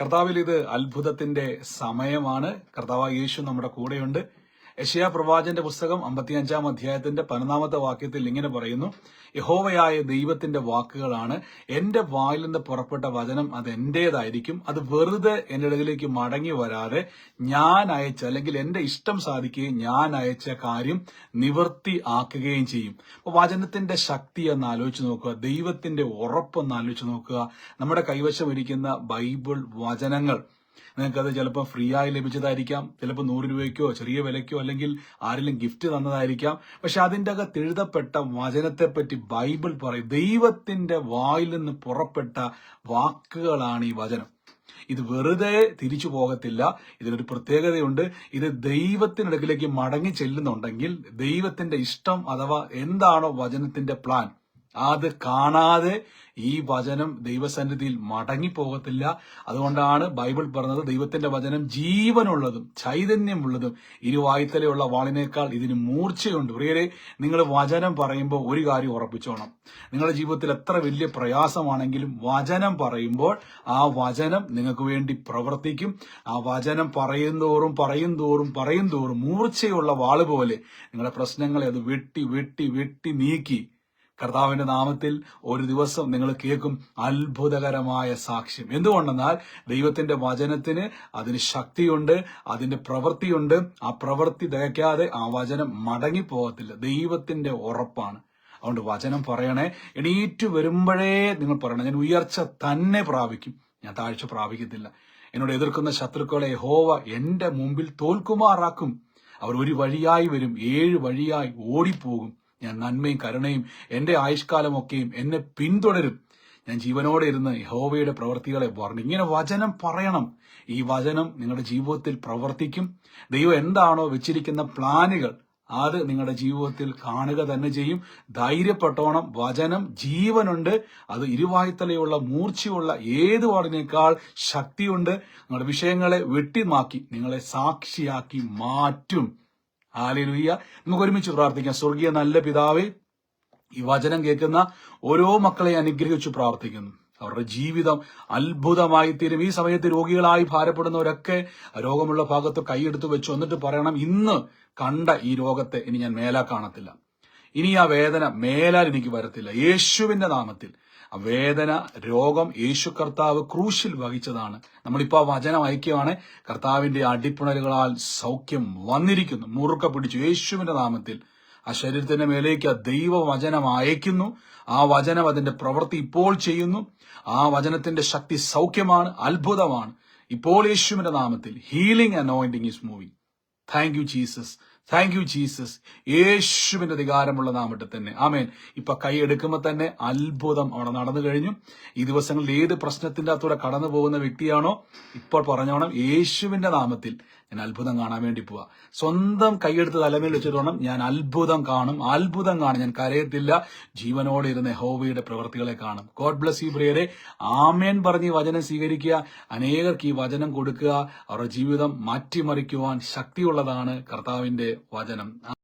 കർത്താവിൽ ഇത് അത്ഭുതത്തിന്റെ സമയമാണ്. കർത്താവ് യേശു നമ്മുടെ കൂടെയുണ്ട്. യശയ പ്രവാചന്റെ പുസ്തകം അമ്പത്തിയഞ്ചാം അധ്യായത്തിന്റെ പതിനൊന്നാമത്തെ വാക്യത്തിൽ ഇങ്ങനെ പറയുന്നു യഹോവയായ ദൈവത്തിന്റെ വാക്കുകളാണ് എന്റെ വായിൽ നിന്ന് പുറപ്പെട്ട വചനം അത് എന്റേതായിരിക്കും. അത് വെറുതെ എന്റെ ഇടയിലേക്ക് മടങ്ങി വരാതെ ഞാൻ അയച്ച അല്ലെങ്കിൽ എന്റെ ഇഷ്ടം സാധിക്കുകയും ഞാൻ അയച്ച കാര്യം നിവർത്തി ആക്കുകയും ചെയ്യും. അപ്പൊ വചനത്തിന്റെ ശക്തി എന്ന് ആലോചിച്ച് നോക്കുക ദൈവത്തിന്റെ ഉറപ്പൊന്ന് ആലോചിച്ച് നോക്കുക. നമ്മുടെ കൈവശം ഇരിക്കുന്ന ബൈബിൾ വചനങ്ങൾ നിങ്ങൾക്കത് ചിലപ്പോൾ ഫ്രീ ആയി ലഭിച്ചതായിരിക്കാം. ചിലപ്പോൾ നൂറ് രൂപയ്ക്കോ ചെറിയ വിലയ്ക്കോ അല്ലെങ്കിൽ ആരെങ്കിലും ഗിഫ്റ്റ് തന്നതായിരിക്കാം. പക്ഷെ അതിന്റെ അകത്ത് എഴുതപ്പെട്ട വചനത്തെപ്പറ്റി ബൈബിൾ പറയും. ദൈവത്തിന്റെ വായിൽ നിന്ന് പുറപ്പെട്ട വാക്കുകളാണ് ഈ വചനം. ഇത് വെറുതെ തിരിച്ചു പോകത്തില്ല. ഇതിനൊരു പ്രത്യേകതയുണ്ട്. ഇത് ദൈവത്തിനടുക്കിലേക്ക് മടങ്ങി ചെല്ലുന്നുണ്ടെങ്കിൽ ദൈവത്തിന്റെ ഇഷ്ടം അഥവാ എന്താണോ വചനത്തിന്റെ പ്ലാൻ അത് കാണാതെ ഈ വചനം ദൈവസന്നിധിയിൽ മടങ്ങിപ്പോകത്തില്ല. അതുകൊണ്ടാണ് ബൈബിൾ പറഞ്ഞത് ദൈവത്തിന്റെ വചനം ജീവനുള്ളതും ചൈതന്യമുള്ളതും ഇരുവായ്ത്തലയുള്ള വാളിനേക്കാൾ ഇതിന് മൂർച്ചയുണ്ട്. പ്രിയരെ നിങ്ങൾ വചനം പറയുമ്പോൾ ഒരു കാര്യം ഉറപ്പിച്ചോണം. നിങ്ങളുടെ ജീവിതത്തിൽ എത്ര വലിയ പ്രയാസമാണെങ്കിലും വചനം പറയുമ്പോൾ ആ വചനം നിങ്ങൾക്ക് വേണ്ടി പ്രവർത്തിക്കും. ആ വചനം പറയുന്തോറും പറയും തോറും മൂർച്ചയുള്ള വാൾ പോലെ നിങ്ങളുടെ പ്രശ്നങ്ങളെ അത് വെട്ടി വെട്ടി വെട്ടി നീക്കി കർത്താവിന്റെ നാമത്തിൽ ഒരു ദിവസം നിങ്ങൾ കേൾക്കും അത്ഭുതകരമായ സാക്ഷ്യം. എന്തുകൊണ്ടെന്നാൽ ദൈവത്തിന്റെ വചനത്തിന് അതിന് ശക്തിയുണ്ട് അതിന്റെ പ്രവൃത്തിയുണ്ട്. ആ പ്രവൃത്തി തികയ്ക്കാതെ ആ വചനം മടങ്ങിപ്പോകത്തില്ല. ദൈവത്തിന്റെ ഉറപ്പാണ്. അതുകൊണ്ട് വചനം പറയണേ എണീറ്റ് വരുമ്പോഴേ നിങ്ങൾ പറയണം. ഞാൻ ഉയർച്ച തന്നെ പ്രാപിക്കും. ഞാൻ താഴ്ച പ്രാപിക്കത്തില്ല. എന്നോട് എതിർക്കുന്ന ശത്രുക്കളെ ഹോവ എന്റെ മുമ്പിൽ തോൽക്കുമാറാക്കും. അവർ ഒരു വഴിയായി വരും ഏഴ് വഴിയായി ഓടിപ്പോകും. ഞാൻ നന്മയും കരുണയും എന്റെ ആയുഷ്കാലമൊക്കെയും എന്നെ പിന്തുടരും. ഞാൻ ജീവനോടെ ഇരുന്ന് യഹോവയുടെ പ്രവൃത്തികളെ പറഞ്ഞു ഇങ്ങനെ വചനം പറയണം. ഈ വചനം നിങ്ങളുടെ ജീവിതത്തിൽ പ്രവർത്തിക്കും. ദൈവം എന്താണോ വെച്ചിരിക്കുന്ന പ്ലാനുകൾ അത് നിങ്ങളുടെ ജീവിതത്തിൽ കാണുക തന്നെ ചെയ്യും. ധൈര്യപ്പെട്ടോണം. വചനം ജീവനുണ്ട്. അത് ഇരുവായുത്തലയുള്ള മൂർച്ചയുള്ള ഏത് വാടിനേക്കാൾ ശക്തിയുണ്ട്. നിങ്ങളുടെ വിഷയങ്ങളെ വെട്ടിമാക്കി നിങ്ങളെ സാക്ഷിയാക്കി മാറ്റും. ഹാലലുയ്യ നമുക്ക് ഒരുമിച്ച് പ്രാർത്ഥിക്കാം. സ്വർഗീയ നല്ല പിതാവേ ഈ വചനം കേൾക്കുന്ന ഓരോ മക്കളെ അനുഗ്രഹിച്ചു പ്രാർത്ഥിക്കുന്നു. അവരുടെ ജീവിതം അത്ഭുതമായി തീരും. ഈ സമയത്ത് രോഗികളായി ഭാരപ്പെടുന്നവരൊക്കെ രോഗമുള്ള ഭാഗത്ത് കൈയെടുത്ത് വെച്ചു എന്നിട്ട് പറയണം ഇന്ന് കണ്ട ഈ രോഗത്തെ ഇനി ഞാൻ മേലാ കാണത്തില്ല. ഇനി ആ വേദന മേലാൽ എനിക്ക് വരത്തില്ല. യേശുവിന്റെ നാമത്തിൽ വേദന രോഗം യേശു കർത്താവ് ക്രൂശിൽ വഹിച്ചതാണ്. നമ്മളിപ്പോൾ ആ വചനം അയക്കുകയാണ് കർത്താവിന്റെ അടിപ്പിണലുകളാൽ സൗഖ്യം വന്നിരിക്കുന്നു. മുറുക്ക പിടിച്ചു. യേശുവിന്റെ നാമത്തിൽ ആ ശരീരത്തിന്റെ മേലേക്ക് ആ ദൈവവചനം അയക്കുന്നു. ആ വചനം അതിന്റെ പ്രവൃത്തി ഇപ്പോൾ ചെയ്യുന്നു. ആ വചനത്തിന്റെ ശക്തി സൗഖ്യമാണ് അത്ഭുതമാണ്. ഇപ്പോൾ യേശുവിന്റെ നാമത്തിൽ healing anointing is moving thank you Jesus. Thank you Jesus യേശുവിന്റെ അധികാരമുള്ള നാമത്തിൽ തന്നെ. ആമേൻ. ഇപ്പൊ കൈയെടുക്കുമ്പോൾ തന്നെ അത്ഭുതം. അവിടെ നടന്നു കഴിഞ്ഞു. ഈ ദിവസങ്ങളിൽ ഏത് പ്രശ്നത്തിന്റെ അകത്തൂടെ കടന്നു പോകുന്ന വ്യക്തിയാണോ ഇപ്പോൾ പറഞ്ഞോണം യേശുവിന്റെ നാമത്തിൽ ഞാൻ അത്ഭുതം കാണാൻ വേണ്ടി പോവാ. സ്വന്തം കൈയെടുത്ത് തലമേൽ വെച്ചിട്ടോണം ഞാൻ അത്ഭുതം കാണും. അത്ഭുതം കാണും. ഞാൻ കരയത്തില്ല. ജീവനോടെ ഇരുന്ന ഹോവയുടെ പ്രവൃത്തികളെ കാണും. ഗോഡ് ബ്ലസ് യു പ്രിയരെ ആമേൻ പറഞ്ഞ് ഈ വചനം സ്വീകരിക്കുക. അനേകർക്ക് ഈ വചനം കൊടുക്കുക. അവരുടെ ജീവിതം മാറ്റിമറിക്കുവാൻ ശക്തിയുള്ളതാണ് കർത്താവിന്റെ വചനം.